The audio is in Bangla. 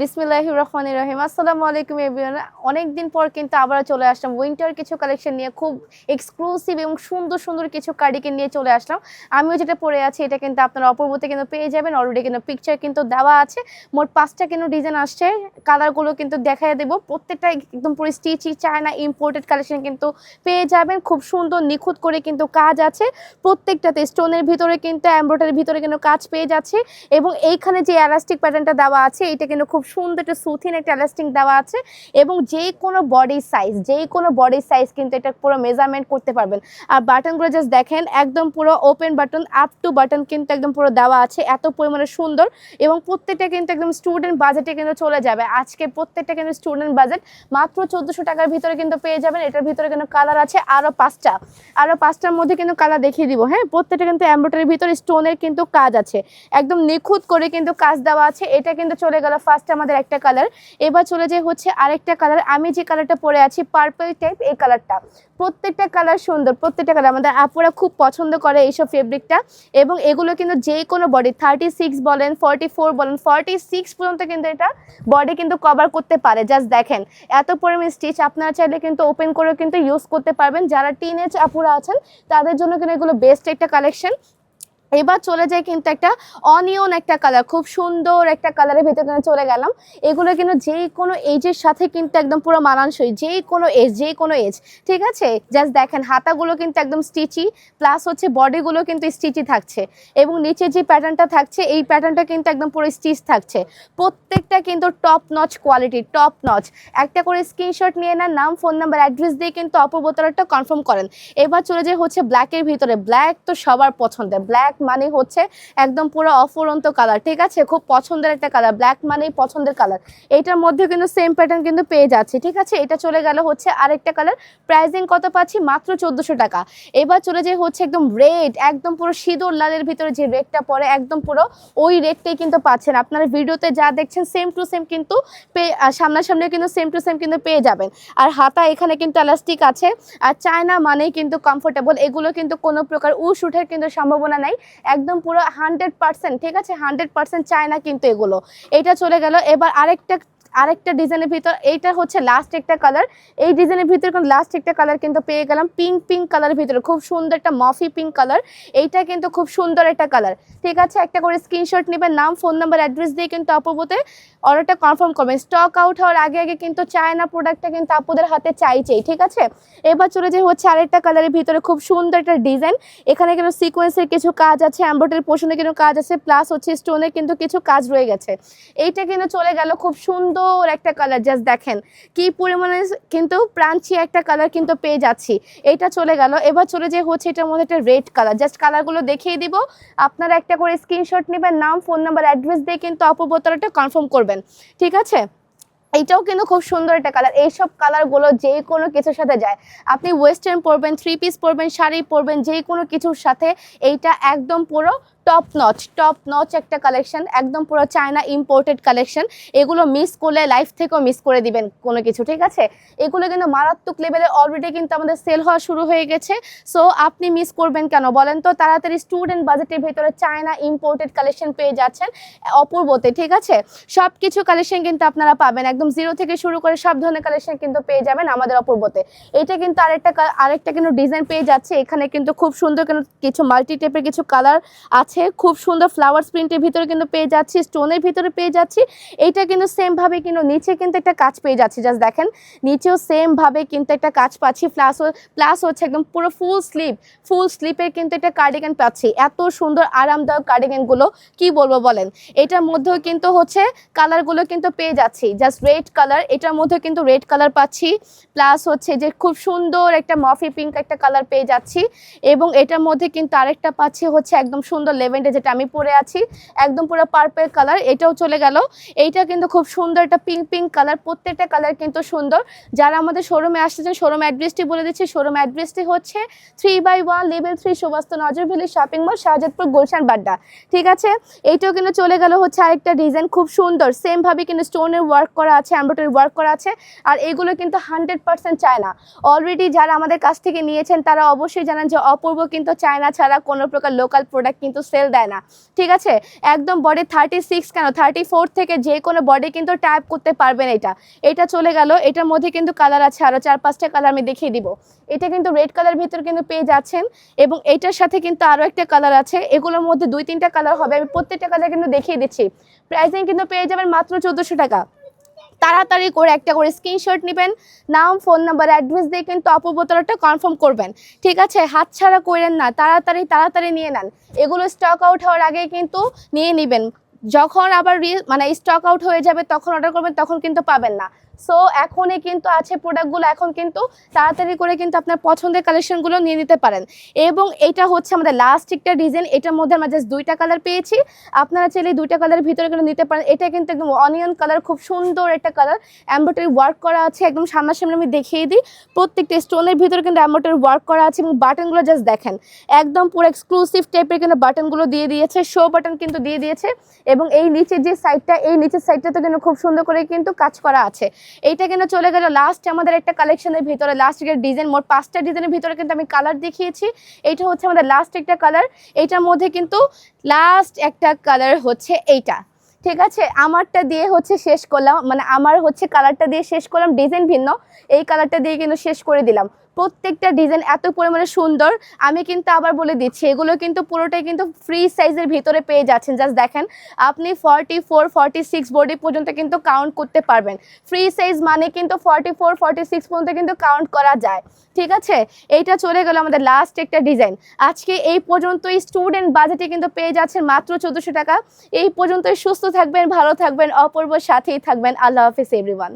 বিসমিল্লাহির রহমানির রহিম। আসসালামু আলাইকুম এভরিওয়ান অনেকদিন পর কিন্তু আবার চলে আসলাম। উইন্টার কিছু কালেকশন নিয়ে খুব এক্সক্লুসিভ এবং সুন্দর সুন্দর কিছু কার্ডিকেন নিয়ে চলে আসলাম। আমিও যেটা পরে আছি, এটা কিন্তু আপনারা অপূর্বতে কিন্তু পেয়ে যাবেন। অলরেডি কিন্তু পিকচার কিন্তু দেওয়া আছে। মোট পাঁচটা কিন্তু ডিজাইন আসছে। কালারগুলো কিন্তু দেখাই দেবো। প্রত্যেকটা একদম পুরো স্টিচি চায়না ইম্পোর্টেড কালেকশন কিন্তু পেয়ে যাবেন। খুব সুন্দর, নিখুঁত করে কিন্তু কাজ আছে। প্রত্যেকটাতে স্টোনের ভিতরে কিন্তু এমব্রয়ডারির ভিতরে কিন্তু কাজ পেয়ে যাচ্ছে। এবং এইখানে যে এলাস্টিক প্যাটার্নটা দেওয়া আছে, এটা কিন্তু খুব সুন্দর একটা সুথিন একটা এলাস্টিক দেওয়া আছে এবং যে কোনো বডি সাইজ যে কোনো বডি সাইজ কিন্তু এটা পুরো মেজারমেন্ট করতে পারবেন। আর বাটনগুলো জাস্ট দেখেন, একদম পুরো open button up to button কিন্তু একদম পুরো দেওয়া আছে, এত পরিমাণে সুন্দর এবং প্রত্যেকটা কিন্তু একদম স্টুডেন্ট বাজেটে কিন্তু চলে যাবে। আজকে প্রত্যেকটা কিন্তু স্টুডেন্ট বাজেট মাত্র চোদ্দোশো টাকার ভিতরে কিন্তু পেয়ে যাবেন, এটার ভিতরে কিন্তু কালার আছে আরও পাঁচটা। আরও পাঁচটার মধ্যে কিন্তু কালার দেখিয়ে দিব হ্যাঁ? প্রত্যেকটা কিন্তু এমব্রয়ডারির ভিতরে স্টোনের কিন্তু কাজ আছে। একদম নিখুঁত করে কিন্তু কাজ দেওয়া আছে, এটা কিন্তু চলে গেল ফার্স্ট আমাদের একটা কালার এবার চলে যায় হচ্ছে আরেকটা কালার আমি যে কালারটা পরে আছি পার্পল টাইপ এই কালারটা প্রত্যেকটা কালার সুন্দর, প্রত্যেকটা কালার আমাদের আপুরা খুব পছন্দ করে এইসব ফেব্রিকটা এবং এগুলো কিন্তু যে কোনো বডি থার্টি সিক্স বলেন ফর্টি ফোর বলেন ফর্টি সিক্স পর্যন্ত কিন্তু এটা বডি কিন্তু কভার করতে পারে। জাস্ট দেখেন, এত পরিমাণ স্টিচ আপনারা চাইলে কিন্তু ওপেন করে কিন্তু ইউজ করতে পারবেন। যারা টিন এজ আপুরা আছেন, তাদের জন্য কিন্তু এগুলো বেস্ট একটা কালেকশন এবার চলে যায় কিন্তু একটা অনিয়ন একটা কালার খুব সুন্দর একটা কালারের ভেতরে চলে গেলাম। এগুলো কিন্তু যে কোনো এজের সাথে কিন্তু একদম পুরো মানানসই যে কোনো এজ যে কোনো এজ ঠিক আছে? জাস্ট দেখেন, হাতাগুলো কিন্তু একদম স্টিচি প্লাস হচ্ছে বডিগুলো কিন্তু স্টিচি থাকছে। এবং নিচে যে প্যাটার্নটা থাকছে, এই প্যাটার্নটা কিন্তু একদম পুরো স্টিচ থাকছে। প্রত্যেকটা কিন্তু top notch quality top notch একটা করে স্ক্রিনশট নিয়ে নেন, নাম ফোন নাম্বার অ্যাড্রেস দিয়ে কিন্তু অপবোতরটা কনফার্ম করেন। এবার চলে যায় হচ্ছে ব্ল্যাকের ভিতরে। ব্ল্যাক তো সবার পছন্দের। ব্ল্যাক মানে হচ্ছে একদম পুরো অফুরন্ত কালার ঠিক আছে? খুব পছন্দের একটা কালার ব্ল্যাক মানেই পছন্দের কালার এইটার মধ্যে কিন্তু সেম প্যাটার্ন কিন্তু পেয়ে যাচ্ছে, ঠিক আছে? এটা চলে গেল হচ্ছে আরেকটা কালার প্রাইজিং কত পাচ্ছি? মাত্র চোদ্দোশো টাকা। এবার চলে যায় হচ্ছে একদম রেড একদম পুরো সিঁদুর লালের ভিতরে যে রেডটা পরে, একদম পুরো ওই রেডটাই কিন্তু পাচ্ছেন। আপনারা ভিডিওতে যা দেখছেন সেম টু সেম কিন্তু সামনাসামনি কিন্তু সেম টু সেম কিন্তু পেয়ে যাবেন। আর হাতা এখানে কিন্তু এলাস্টিক আছে। আর চায়না মানেই কিন্তু কমফোর্টেবল এগুলো কিন্তু কোনো প্রকার উশ উঠের কিন্তু সম্ভাবনা নাই। একদম পুরো হান্ড্রেড পার্সেন্ট ঠিক আছে? হান্ড্রেড পার্সেন্ট চায়না কিন্তু এগুলো। এটা চলে গেল। এবার আরেকটা আরেকটা ডিজাইনের ভিতর, এইটা হচ্ছে লাস্ট একটা কালার এই ডিজাইনের ভিতরে কিন্তু লাস্ট একটা কালার কিন্তু পেয়ে গেলাম পিঙ্ক পিঙ্ক কালারের ভিতরে। খুব সুন্দর একটা মফি পিঙ্ক কালার এইটা কিন্তু খুব সুন্দর একটা কালার ঠিক আছে, একটা করে স্ক্রিনশট নেবেন, নাম ফোন নাম্বার অ্যাড্রেস দিয়ে কিন্তু অপবতে অর্ডারটা কনফার্ম করবেন। স্টক আউট হওয়ার আগে আগে কিন্তু চায়না প্রোডাক্টটা কিন্তু আপুদের হাতে চাই চাই ঠিক আছে? এবার চলে যে হচ্ছে আরেকটা কালারের ভিতরে, খুব সুন্দর একটা ডিজাইন এখানে কিন্তু সিকোয়েন্সের কিছু কাজ আছে অ্যাম্বোটারি পোর্শনে কিন্তু কাজ আছে প্লাস হচ্ছে স্টোনের কিন্তু কিছু কাজ রয়ে গেছে। এইটা কিন্তু চলে গেল খুব সুন্দর একটা কালার জাস্ট দেখেন কি পরিমাণে কিন্তু প্রাঞ্চি একটা কালার কিন্তু পেয়ে যাচ্ছি। এটা চলে গেল, এবার চলে যে হচ্ছে এটার মধ্যে একটা রেড কালার জাস্ট কালারগুলো দেখিয়ে দিব। আপনারা একটা করে স্ক্রিনশট নেবেন, নাম ফোন নাম্বার অ্যাড্রেস দিয়ে কিন্তু অপবোতলটা কনফার্ম করবেন, ঠিক আছে? এইটাও কিন্তু খুব সুন্দর একটা কালার এইসব কালারগুলো যে কোনো কিছুর সাথে যায়। আপনি ওয়েস্টার্ন পরবেন থ্রি পিস পরবেন, শাড়ি পরবেন, যে কোনো কিছুর সাথে এইটা একদম পুরো টপ নচ টপ নচ একটা কালেকশন একদম পুরো চায়না ইম্পোর্টেড কালেকশন এগুলো মিস করলে লাইফ থেকেও মিস করে দিবেন কোনো কিছু, ঠিক আছে? এগুলো কিন্তু মারাত্মক লেভেলে অলরেডি কিন্তু আমাদের সেল হওয়া শুরু হয়ে গেছে। সো আপনি মিস করবেন কেন বলেন তো? তাড়াতাড়ি স্টুডেন্ট বাজেটের ভিতরে চায়না ইম্পোর্টেড কালেকশন পেয়ে যাচ্ছেন অপূর্বতে, ঠিক আছে? সব কিছু কালেকশন কিন্তু আপনারা পাবেন। একদম জিরো থেকে শুরু করে সব ধরনের কালেকশন কিন্তু পেয়ে যাবেন আমাদের অপূর্বতে। এটা কিন্তু আরেকটা আরেকটা কিন্তু ডিজাইন পেয়ে যাচ্ছে। এখানে কিন্তু খুব সুন্দর কিন্তু কিছু মাল্টি টাইপের কিছু কালার আছে। খুব সুন্দর ফ্লাওয়ার প্রিন্টের ভিতরে কিন্তু পেয়ে যাচ্ছি স্টোনের ভিতরে পেয়ে যাচ্ছি। এইটা কিন্তু সেম ভাবে কিন্তু নিচে কিন্তু একটা কাজ পেয়ে যাচ্ছি জাস্ট দেখেন, নিচেও সেম ভাবে কিন্তু একটা কাজ পাচ্ছি প্লাস প্লাস হচ্ছে একদম পুরো ফুল স্লিপ ফুল স্লিপের কিন্তু একটা কার্ডিগান পাচ্ছি। এত সুন্দর আরামদায়ক কার্ডিগানগুলো কি বলব বলেন? এটার মধ্যেও কিন্তু হচ্ছে কালারগুলো কিন্তু পেয়ে যাচ্ছি জাস্ট রেড কালার এটার মধ্যে কিন্তু রেড কালার পাচ্ছি প্লাস হচ্ছে যে খুব সুন্দর একটা মফি পিঙ্ক একটা কালার পেয়ে যাচ্ছি, এবং এটার মধ্যে কিন্তু আরেকটা পাচ্ছি হচ্ছে একদম সুন্দর লেভেন্ডে যেটা আমি পরে আছি, একদম পুরো পার্পেল কালার এটাও চলে গেল। এইটা কিন্তু খুব সুন্দর একটা পিঙ্ক পিঙ্ক কালার প্রত্যেকটা কালার কিন্তু সুন্দর। যারা আমাদের শোরুমে আসতেছেন শোরুম অ্যাড্রেসটি বলে দিচ্ছি। শোরুম অ্যাড্রেসটি হচ্ছে three by one level three Subastu Nazar Valley shopping mall Shahjadpur, Gulshan, Badda. ঠিক আছে? এইটাও কিন্তু চলে গেল হচ্ছে আরেকটা ডিজাইন খুব সুন্দর। সেম ভাবে কিন্তু স্টোনের ওয়ার্ক করা আছে এমব্রয়ডারি ওয়ার্ক করা আছে। আর এগুলো কিন্তু হান্ড্রেড পার্সেন্ট চায়না। অলরেডি যারা আমাদের কাছ থেকে নিয়েছেন, তারা অবশ্যই জানেন যে অপূর্ব কিন্তু চায়না ছাড়া কোনো প্রকার লোকাল প্রোডাক্ট কিন্তু সেল দেয় না। ঠিক আছে? একদম বডি থার্টি সিক্স কেন? থার্টি ফোর থেকে যে কোনো বডি কিন্তু টাইপ করতে পারবেন এটা। এটা চলে গেল। এটার মধ্যে কিন্তু কালার আছে আরও চার, পাঁচটা কালার আমি দেখিয়ে দিব। এটা কিন্তু রেড কালার ভিতর কিন্তু পেয়ে যাচ্ছেন এবং এটার সাথে কিন্তু আরও একটা কালার আছে। এগুলোর মধ্যে দুই, তিনটা কালার হবে। আমি প্রত্যেকটা কালার কিন্তু দেখিয়ে দিচ্ছি। প্রাইসিং কিন্তু পেয়ে যাবেন মাত্র চোদ্দোশো টাকা। তাড়াতাড়ি করে একটা করে স্ক্রিনশট নেবেন, নাম ফোন নাম্বার অ্যাড্রেস দিয়ে কিন্তু অপবোতলটা কনফার্ম করবেন। ঠিক আছে? হাত ছাড়া করেন না, তাড়াতাড়ি তাড়াতাড়ি নিয়ে নেন। এগুলো স্টক আউট হওয়ার আগে কিন্তু নিয়ে নেবেন। যখন আবার মানে স্টক আউট হয়ে যাবে, তখন অর্ডার করবেন, তখন কিন্তু পাবেন না। সো এখনই কিন্তু আছে প্রোডাক্টগুলো এখন কিন্তু তাড়াতাড়ি করে কিন্তু আপনার পছন্দের কালেকশনগুলো নিয়ে নিতে পারেন। এবং এটা হচ্ছে আমাদের লাস্ট একটা ডিজাইন এটার মধ্যে আমরা জাস্ট দুইটা কালার পেয়েছি। আপনারা চাইলে দুইটা কালারের ভিতরে কিন্তু নিতে পারেন। এটা কিন্তু একদম অনিয়ন কালার খুব সুন্দর একটা কালার এম্ব্রয়ডারি ওয়ার্ক করা আছে, একদম সামনাসামনি আমি দেখিয়ে দিই। প্রত্যেকটা স্টোনের ভিতরে কিন্তু এম্ব্রয়ডারি ওয়ার্ক করা আছে এবং বাটনগুলো জাস্ট দেখেন। একদম পুরো এক্সক্লুসিভ টাইপের কিন্তু বাটনগুলো দিয়ে দিয়েছে শো বাটন কিন্তু দিয়ে দিয়েছে। এবং এই নিচের যে সাইডটা এই নিচের সাইডটাতে কিন্তু খুব সুন্দর করে কিন্তু কাজ করা আছে। এইটা কিন্তু চলে গেল? লাস্ট আমাদের একটা কালেকশনের ভিতরে লাস্ট ডিজাইন মোট পাঁচটা ডিজাইনের ভিতরে কিন্তু আমি কালার দেখিয়েছি। এইটা হচ্ছে আমাদের লাস্ট একটা কালার এইটার মধ্যে কিন্তু লাস্ট একটা কালার হচ্ছে এইটা। ঠিক আছে? আমারটা দিয়ে হচ্ছে শেষ করলাম মানে আমার হচ্ছে কালারটা দিয়ে শেষ করলাম ডিজাইন ভিন্ন। এই কালারটা দিয়ে কিন্তু শেষ করে দিলাম। প্রত্যেকটা ডিজাইন এত পরিমাণে সুন্দর। আমি কিন্তু আবার বলে দিচ্ছি, এগুলো কিন্তু পুরোটাই কিন্তু ফ্রি সাইজের ভিতরে পেয়ে যাচ্ছেন। জাস্ট দেখেন, আপনি forty four forty six body পর্যন্ত কিন্তু কাউন্ট করতে পারবেন। ফ্রি সাইজ মানে কিন্তু ফর্টি ফোর ফর্টি সিক্স পর্যন্ত কিন্তু কাউন্ট করা যায়। ঠিক আছে? এইটা চলে গেল আমাদের লাস্ট একটা ডিজাইন আজকে এই পর্যন্তই স্টুডেন্ট বাজেটে কিন্তু পেয়ে যাচ্ছেন মাত্র চোদ্দোশো টাকা। এই পর্যন্তই সুস্থ থাকবেন, ভালো থাকবেন, অপূর্ব সাথেই থাকবেন। আল্লাহ হাফিজ এভরিওয়ান